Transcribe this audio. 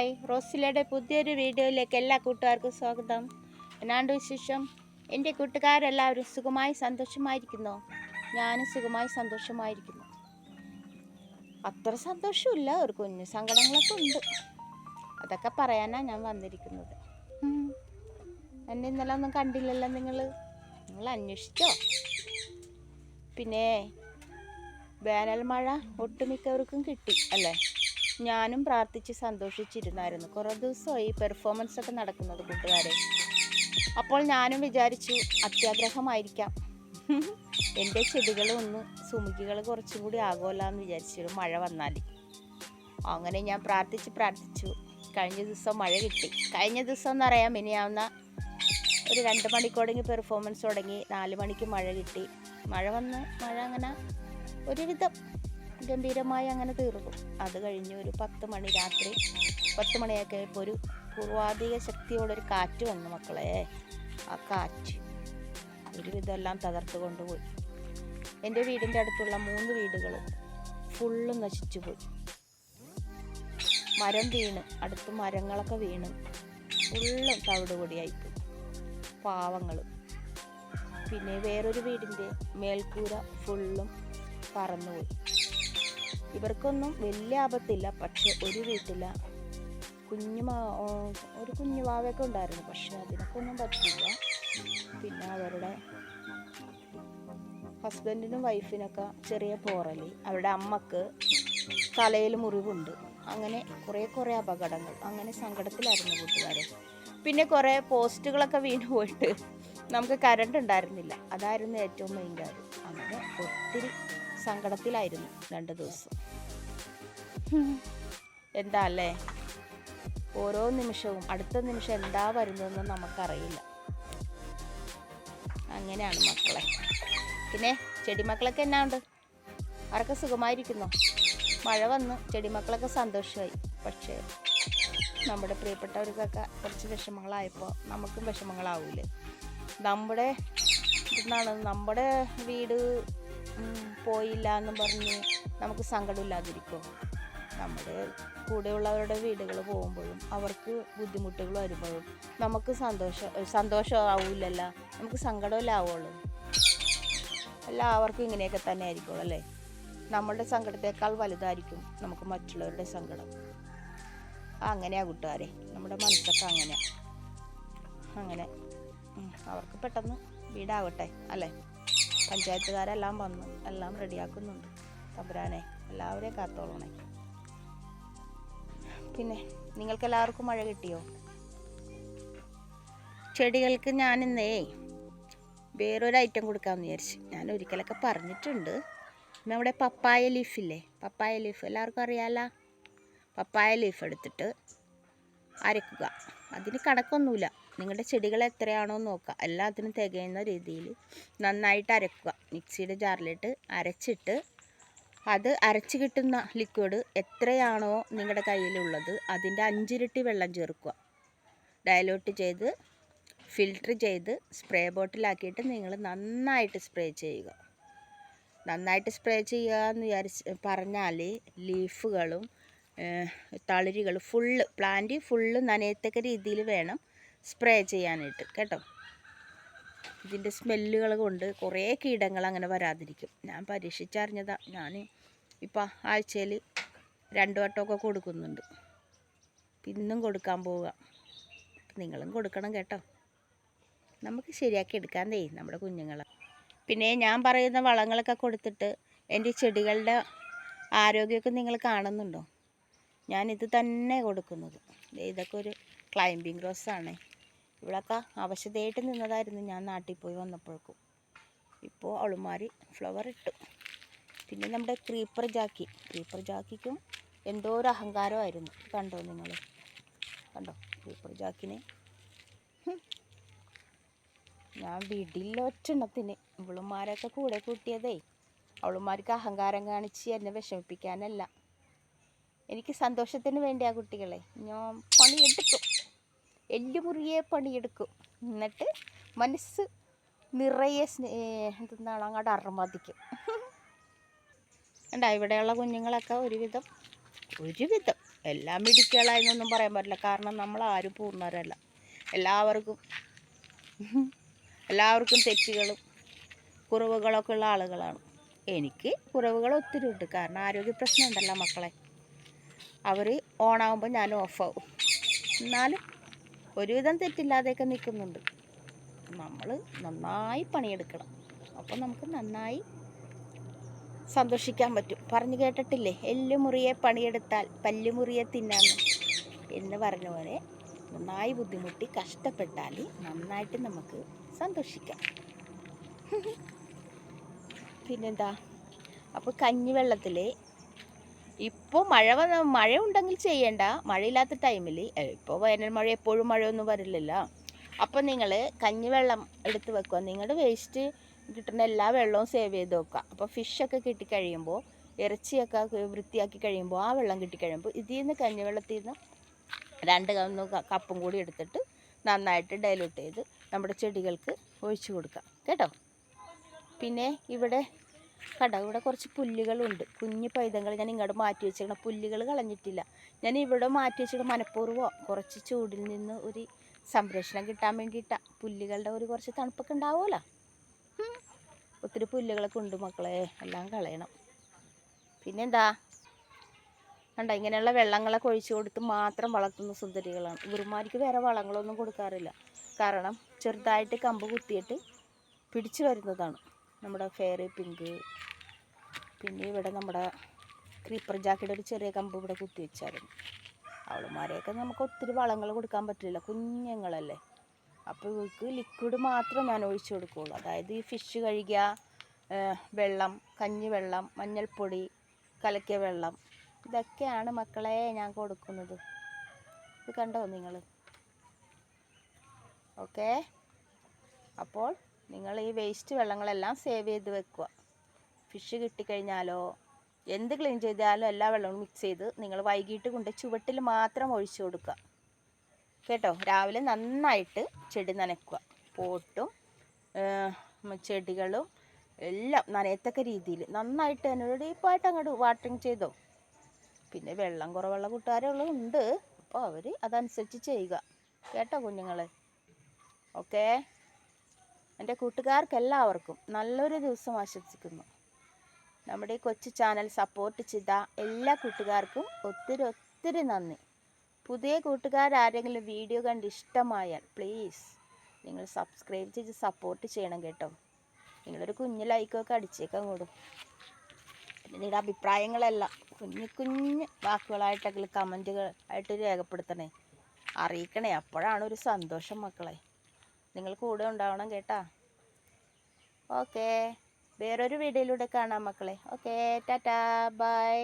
Hi. റോസിലയുടെ പുതിയൊരു വീഡിയോയിലേക്ക് എല്ലാ കൂട്ടുകാർക്കും സ്വാഗതം. എന്നാണ്ട് വിശേഷം? എന്റെ കൂട്ടുകാരെല്ലാവരും സുഖമായി സന്തോഷമായിരിക്കുന്നു? ഞാനും സുഖമായി സന്തോഷമായിരിക്കുന്നു. അത്ര സന്തോഷമില്ല. ഒരു കുഞ്ഞു സങ്കടങ്ങളൊക്കെ ഉണ്ട്. അതൊക്കെ പറയാനാണ് ഞാൻ വന്നിരിക്കുന്നത്. എന്നെ ഇന്നലെ ഒന്നും കണ്ടില്ലല്ലോ നിങ്ങൾ നിങ്ങൾ അന്വേഷിച്ചോ? പിന്നെ വേനൽ മഴ ഒട്ടുമിക്കവർക്കും കിട്ടി അല്ലേ? ഞാനും പ്രാർത്ഥിച്ച് സന്തോഷിച്ചിരുന്നായിരുന്നു. കുറേ ദിവസമായി പെർഫോമൻസ് ഒക്കെ നടക്കുന്നത് കൂട്ടുകാരെ. അപ്പോൾ ഞാനും വിചാരിച്ചു അത്യാഗ്രഹമായിരിക്കാം. എന്റെ ചെടികൾ ഒന്ന് സുമുഖികൾ കുറച്ചും കൂടി ആകുമല്ലാന്ന് വിചാരിച്ചു മഴ വന്നാൽ അങ്ങനെ ഞാൻ പ്രാർത്ഥിച്ച് പ്രാർത്ഥിച്ചു. കഴിഞ്ഞ ദിവസം മഴ കിട്ടി. കഴിഞ്ഞ ദിവസം എന്നറിയാം ഇനിയാവുന്ന ഒരു രണ്ട് മണിക്കോടെങ്കിൽ പെർഫോമൻസ് തുടങ്ങി നാല് മണിക്ക് മഴ കിട്ടി. മഴ വന്ന് മഴ അങ്ങനെ ഒരുവിധം ഗംഭീരമായി അങ്ങനെ തീർന്നു. അത് കഴിഞ്ഞ് ഒരു പത്ത് മണി രാത്രി പത്ത് മണിയൊക്കെ ആയപ്പോൾ ഒരു പൂർവാധിക ശക്തിയോടൊരു കാറ്റ് വന്നു മക്കളെ. ആ കാറ്റ് ഒരുവിധമെല്ലാം തകർത്ത് കൊണ്ടുപോയി. എന്റെ വീടിന്റെ അടുത്തുള്ള മൂന്ന് വീടുകൾ ഫുള്ള് നശിച്ചു പോയി. മരം വീണ് അടുത്ത് മരങ്ങളൊക്കെ വീണ് ഫുള്ളും തവിട് പൊടിയായിപ്പോയി പാവങ്ങൾ പിന്നെ വേറൊരു വീടിന്റെ മേൽക്കൂര ഫുള്ളും പറന്നുപോയി ഇവർക്കൊന്നും വലിയ ആപത്തില്ല പക്ഷെ ഒരു വീട്ടില കുഞ്ഞു ഒരു കുഞ്ഞു വാവയൊക്കെ ഉണ്ടായിരുന്നു പക്ഷെ അതിനൊക്കെ ഒന്നും പറ്റില്ല പിന്നെ അവരുടെ ഹസ്ബൻഡിനും വൈഫിനൊക്കെ ചെറിയ പോറൽ അവരുടെ അമ്മയ്ക്ക് തലയിൽ മുറിവുണ്ട്. അങ്ങനെ കുറേ കുറേ അപകടങ്ങൾ. അങ്ങനെ സങ്കടത്തിലായിരുന്നു കൂട്ടുകാരെ. പിന്നെ കുറേ പോസ്റ്റുകളൊക്കെ വീണ് പോയിട്ട് നമുക്ക് കരണ്ട് ഉണ്ടായിരുന്നില്ല. അതായിരുന്നു ഏറ്റവും മെയിൻ കാര്യം. അങ്ങനെ ഒത്തിരി സങ്കടത്തിലായിരുന്നു രണ്ട് ദിവസം. എന്താ അല്ലേ ഓരോ നിമിഷവും അടുത്ത നിമിഷം എന്താ വരുന്നതെന്ന് നമുക്കറിയില്ല. അങ്ങനെയാണ് മക്കളെ. പിന്നെ ചെടിമക്കളൊക്കെ എന്നാ ഉണ്ട് അവരൊക്കെ സുഖമായിരിക്കുന്നു? മഴ വന്ന് ചെടിമക്കളൊക്കെ സന്തോഷമായി പക്ഷേ നമ്മുടെ പ്രിയപ്പെട്ടവർക്കൊക്കെ കുറച്ച് വിഷമങ്ങളായപ്പോൾ നമുക്കും വിഷമങ്ങളാവൂലേ? നമ്മുടെ എന്താണ് നമ്മുടെ വീട് പോയില്ല എന്ന് പറഞ്ഞ് നമുക്ക് സങ്കടമില്ലാതിരിക്കും. നമ്മുടെ കൂടെയുള്ളവരുടെ വീടുകൾ പോകുമ്പോഴും അവർക്ക് ബുദ്ധിമുട്ടുകൾ വരുമ്പോഴും നമുക്ക് സന്തോഷം സന്തോഷമാവില്ലല്ല നമുക്ക് സങ്കടമല്ലേ ആവുള്ളൂ. എല്ലാവർക്കും ഇങ്ങനെയൊക്കെ തന്നെ ആയിരിക്കുള്ളൂ അല്ലേ? നമ്മളുടെ സങ്കടത്തേക്കാൾ വലുതായിരിക്കും നമുക്ക് മറ്റുള്ളവരുടെ സങ്കടം. അങ്ങനെയാണ് അങ്ങനെയാ കൂട്ടുകാരെ. നമ്മുടെ മനസ്സൊക്കെ അങ്ങനെയാ. അങ്ങനെ. അവർക്ക് പെട്ടെന്ന് വീടാവട്ടെ അല്ലേ? പഞ്ചായത്തുകാരെല്ലാം വന്നു. എല്ലാം റെഡിയാക്കുന്നുണ്ട്. തമ്പുരാനെ എല്ലാവരെയും കാത്തോളണേ. പിന്നെ നിങ്ങൾക്ക് എല്ലാവർക്കും മഴ കിട്ടിയോ? ചെടികൾക്ക് ഞാനിന്നേ വേറൊരു ഐറ്റം കൊടുക്കാമെന്ന് വിചാരിച്ചു. ഞാൻ ഒരിക്കലൊക്കെ പറഞ്ഞിട്ടുണ്ട് നമ്മുടെ പപ്പായ ലീഫില്ലേ പപ്പായ ലീഫ്. എല്ലാവർക്കും അറിയാലോ? പപ്പായ ലീഫ് എടുത്തിട്ട് അരക്കുക. അതിന് കണക്കൊന്നുമില്ല. നിങ്ങളുടെ ചെടികൾ എത്രയാണോ നോക്കുക. എല്ലാത്തിനും തികയുന്ന രീതിയിൽ നന്നായിട്ട് അരക്കുക. മിക്സിയുടെ ജാറിലിട്ട് അരച്ചിട്ട് അത് അരച്ച് കിട്ടുന്ന ലിക്വിഡ് എത്രയാണോ നിങ്ങളുടെ കയ്യിലുള്ളത് അതിന്റെ അഞ്ചിരട്ടി വെള്ളം ചേർക്കുക. ഡയലോട്ട് ചെയ്ത് ഫിൽട്ടർ ചെയ്ത് സ്പ്രേ ബോട്ടിലാക്കിയിട്ട് നിങ്ങൾ നന്നായിട്ട് സ്പ്രേ ചെയ്യുക. നന്നായിട്ട് സ്പ്രേ ചെയ്യുക എന്ന് വിചാരിച്ച് പറഞ്ഞാൽ ലീഫുകളും തളിരുകൾ ഫുള്ള് പ്ലാന്റ് ഫുള്ള് നനയത്തക്ക രീതിയിൽ വേണം. സ്പ്രേ ചെയ്യാനായിട്ട് കേട്ടോ? ഇതിന്റെ സ്മെല്ലുകൾ കൊണ്ട് കുറേ കീടങ്ങൾ അങ്ങനെ വരാതിരിക്കും. ഞാൻ പരീക്ഷിച്ചറിഞ്ഞതാണ് ഞാൻ ഇപ്പം ആഴ്ചയിൽ രണ്ട് വട്ടമൊക്കെ കൊടുക്കുന്നുണ്ട്. പിന്നും കൊടുക്കാൻ പോവുക. നിങ്ങളും കൊടുക്കണം കേട്ടോ? നമുക്ക് ശരിയാക്കി എടുക്കാൻ തേ നമ്മുടെ കുഞ്ഞുങ്ങളെ. പിന്നെ ഞാൻ പറയുന്ന വളങ്ങളൊക്കെ കൊടുത്തിട്ട് എന്റെ ചെടികളുടെ ആരോഗ്യമൊക്കെ നിങ്ങൾ കാണുന്നുണ്ടോ? ഞാനിത് തന്നെ കൊടുക്കുന്നത്. ഇതൊക്കെ ഒരു ക്ലൈംബിംഗ് റോസ് ആണ് ഇവിടെയൊക്കെ അവശതയായിട്ട് നിന്നതായിരുന്നു ഞാൻ നാട്ടിൽ പോയി വന്നപ്പോഴേക്കും. ഇപ്പോൾ അവളുമാരി ഫ്ലവർ ഇട്ടു. പിന്നെ നമ്മുടെ ക്രീപ്പർ ജാക്കി. ക്രീപ്പർ ജാക്കിക്കും എന്തോ ഒരു അഹങ്കാരമായിരുന്നു. കണ്ടോ നിങ്ങൾ കണ്ടോ? ക്രീപ്പർ ജാക്കിനെ? ഞാൻ വിടില്ല ഒറ്റെണ്ണത്തിന്. ഇവളുമാരൊക്കെ കൂടെ കൂട്ടിയതേ. അവളുമാർക്ക് അഹങ്കാരം കാണിച്ച് എന്നെ വിഷമിപ്പിക്കാനല്ല. എനിക്ക് സന്തോഷത്തിന് വേണ്ടി ആ കുട്ടികളെ. ഞാൻ പണി പണിയെടുക്കും. എല്ലുമുറിയെ പണിയെടുക്കും. എന്നിട്ട് മനസ്സ് നിറയെ എന്താണ് അങ്ങോട്ട് അർമാദിക്കും ഉണ്ടാ ഇവിടെയുള്ള കുഞ്ഞുങ്ങളൊക്കെ ഒരുവിധം ഒരുവിധം എല്ലാം മിടിക്കുകളായെന്നൊന്നും പറയാൻ പറ്റില്ല. കാരണം നമ്മൾ ആരും പൂർണരല്ല. എല്ലാവർക്കും എല്ലാവർക്കും തെറ്റുകളും കുറവുകളൊക്കെ ഉള്ള ആളുകളാണ്. എനിക്ക് കുറവുകൾ ഒത്തിരി ഉണ്ട്. കാരണം ആരോഗ്യ പ്രശ്നം ഉണ്ടല്ലോ മക്കളെ. അവർ ഓണാകുമ്പോൾ ഞാൻ ഓഫാവും എന്നാലും ഒരുവിധം തെറ്റില്ലാതെയൊക്കെ നിൽക്കുന്നുണ്ട്. നമ്മൾ നന്നായി പണിയെടുക്കണം. അപ്പോൾ നമുക്ക് നന്നായി സന്തോഷിക്കാൻ പറ്റും. പറഞ്ഞു കേട്ടിട്ടില്ലേ? എല്ലുമുറിയെ പണിയെടുത്താൽ പല്ലുമുറിയെ തിന്നാന്ന്. എന്ന് പറഞ്ഞ പോലെ നന്നായി ബുദ്ധിമുട്ടി കഷ്ടപ്പെട്ടാൽ നന്നായിട്ട് നമുക്ക് സന്തോഷിക്കാം. പിന്നെന്താ? അപ്പോൾ കഞ്ഞിവെള്ളത്തിൽ ഇപ്പോൾ മഴ മഴ ഉണ്ടെങ്കിൽ ചെയ്യേണ്ട. മഴയില്ലാത്ത ടൈമിൽ ഇപ്പോൾ വേനൽ മഴ എപ്പോഴും മഴയൊന്നും വരില്ലല്ലോ. അപ്പോൾ നിങ്ങൾ കഞ്ഞിവെള്ളം എടുത്ത് വെക്കുക. നിങ്ങളുടെ വേസ്റ്റ് കിട്ടുന്ന എല്ലാ വെള്ളവും സേവ് ചെയ്ത് വെക്കുക. അപ്പോൾ ഫിഷൊക്കെ കിട്ടിക്കഴിയുമ്പോൾ ഇറച്ചിയൊക്കെ വൃത്തിയാക്കി കഴിയുമ്പോൾ ആ വെള്ളം കിട്ടിക്കഴിയുമ്പോൾ ഇതിൽ നിന്ന് കഞ്ഞിവെള്ളത്തിൽ നിന്ന് രണ്ട് കന്ന് കപ്പും കൂടി എടുത്തിട്ട് നന്നായിട്ട് ഡൈലൂട്ട് ചെയ്ത് നമ്മുടെ ചെടികൾക്ക് ഒഴിച്ചു കൊടുക്കാം കേട്ടോ? പിന്നെ ഇവിടെ കട ഇവിടെ കുറച്ച് പുല്ലുകളുണ്ട്. കുഞ്ഞു പൈതങ്ങൾ ഞാൻ ഇങ്ങോട്ട് മാറ്റി വെച്ചിരിക്കണം പുല്ലുകൾ കളഞ്ഞിട്ടില്ല. ഞാൻ ഇവിടെ മാറ്റി വെച്ചിട്ട് മനഃപൂർവം. കുറച്ച് ചൂടിൽ നിന്ന് ഒരു സംരക്ഷണം കിട്ടാൻ വേണ്ടിയിട്ടാണ് പുല്ലുകളുടെ ഒരു കുറച്ച് തണുപ്പൊക്കെ ഉണ്ടാവുമല്ലോ. ഒത്തിരി പുല്ലുകളൊക്കെ ഉണ്ട് മക്കളെ. എല്ലാം കളയണം. പിന്നെന്താ? കണ്ട ഇങ്ങനെയുള്ള വെള്ളങ്ങളൊക്കെ ഒഴിച്ചു കൊടുത്ത് മാത്രം വളർത്തുന്ന സുന്ദരികളാണ്. ഇവരുമാർക്ക് വേറെ വളങ്ങളൊന്നും കൊടുക്കാറില്ല. കാരണം ചെറുതായിട്ട് കമ്പ് കുത്തിയിട്ട് പിടിച്ചു വരുന്നതാണ്. നമ്മുടെ ഫെയറി പിങ്ക് പിന്നെ ഇവിടെ നമ്മുടെ ക്രീപ്പർ ജാക്കിയുടെ ഒരു ചെറിയ കമ്പ് ഇവിടെ കുത്തി വെച്ചായിരുന്നു. അവളുമാരെയൊക്കെ നമുക്ക് ഒത്തിരി വളങ്ങൾ കൊടുക്കാൻ പറ്റില്ല കുഞ്ഞുങ്ങളല്ലേ. അപ്പോൾ ഇവർക്ക് ലിക്വിഡ് മാത്രം ഞാൻ ഒഴിച്ചു കൊടുക്കുകയുള്ളൂ അതായത് ഈ ഫിഷ് കഴുകിയ കഞ്ഞി വെള്ളം മഞ്ഞൾപ്പൊടി കലക്കിയ വെള്ളം ഇതൊക്കെയാണ് മക്കളെ ഞാൻ കൊടുക്കുന്നത്. ഇത് കണ്ടോ നിങ്ങൾ? ഓക്കേ? അപ്പോൾ നിങ്ങൾ ഈ വേസ്റ്റ് വെള്ളങ്ങളെല്ലാം സേവ് ചെയ്ത് വെക്കുക. ഫിഷ് കിട്ടിക്കഴിഞ്ഞാലോ എന്ത് ക്ലീൻ ചെയ്താലും എല്ലാ വെള്ളവും മിക്സ് ചെയ്ത് നിങ്ങൾ വൈകിട്ട് കൊണ്ട് ചുവട്ടിൽ മാത്രം ഒഴിച്ചു കൊടുക്കുക. കേട്ടോ? രാവിലെ നന്നായിട്ട് ചെടി നനയ്ക്കുക. പോട്ടും ചെടികളും എല്ലാം നനയത്തക്ക രീതിയിൽ നന്നായിട്ട് തന്നെ ഡീപ്പായിട്ട് അങ്ങോട്ട് വാട്ടറിങ് ചെയ്തോ. പിന്നെ വെള്ളം കുറവുള്ള കൂട്ടുകാരുള്ള ഉണ്ട്. അപ്പോൾ അവർ അതനുസരിച്ച് ചെയ്യുക. കേട്ടോ കുഞ്ഞുങ്ങളെ? ഓക്കേ എന്റെ കൂട്ടുകാർക്ക് എല്ലാവർക്കും നല്ലൊരു ദിവസം ആശംസിക്കുന്നു. നമ്മുടെ ഈ കൊച്ചു ചാനൽ സപ്പോർട്ട് ചെയ്ത എല്ലാ കൂട്ടുകാർക്കും ഒത്തിരി ഒത്തിരി നന്ദി. പുതിയ കൂട്ടുകാരാരെങ്കിലും വീഡിയോ കണ്ട് ഇഷ്ടമായാൽ പ്ലീസ് നിങ്ങൾ സബ്സ്ക്രൈബ് ചെയ്ത് സപ്പോർട്ട് ചെയ്യണം കേട്ടോ. നിങ്ങളൊരു കുഞ്ഞു ലൈക്കൊക്കെ അടിച്ചേക്കാൻ കൂടും പിന്നെ നിങ്ങളുടെ അഭിപ്രായങ്ങളെല്ലാം കുഞ്ഞു കുഞ്ഞു വാക്കുകളായിട്ടെങ്കിലും കമന്റുകൾ ആയിട്ട് രേഖപ്പെടുത്തണേ. അറിയിക്കണേ അപ്പോഴാണ് ഒരു സന്തോഷം മക്കളെ. നിങ്ങൾ കൂടെ ഉണ്ടാവണം കേട്ടാ. ഓക്കേ വേറൊരു വീഡിയോയിലൂടെ കാണാം മക്കളെ. Okay tata bye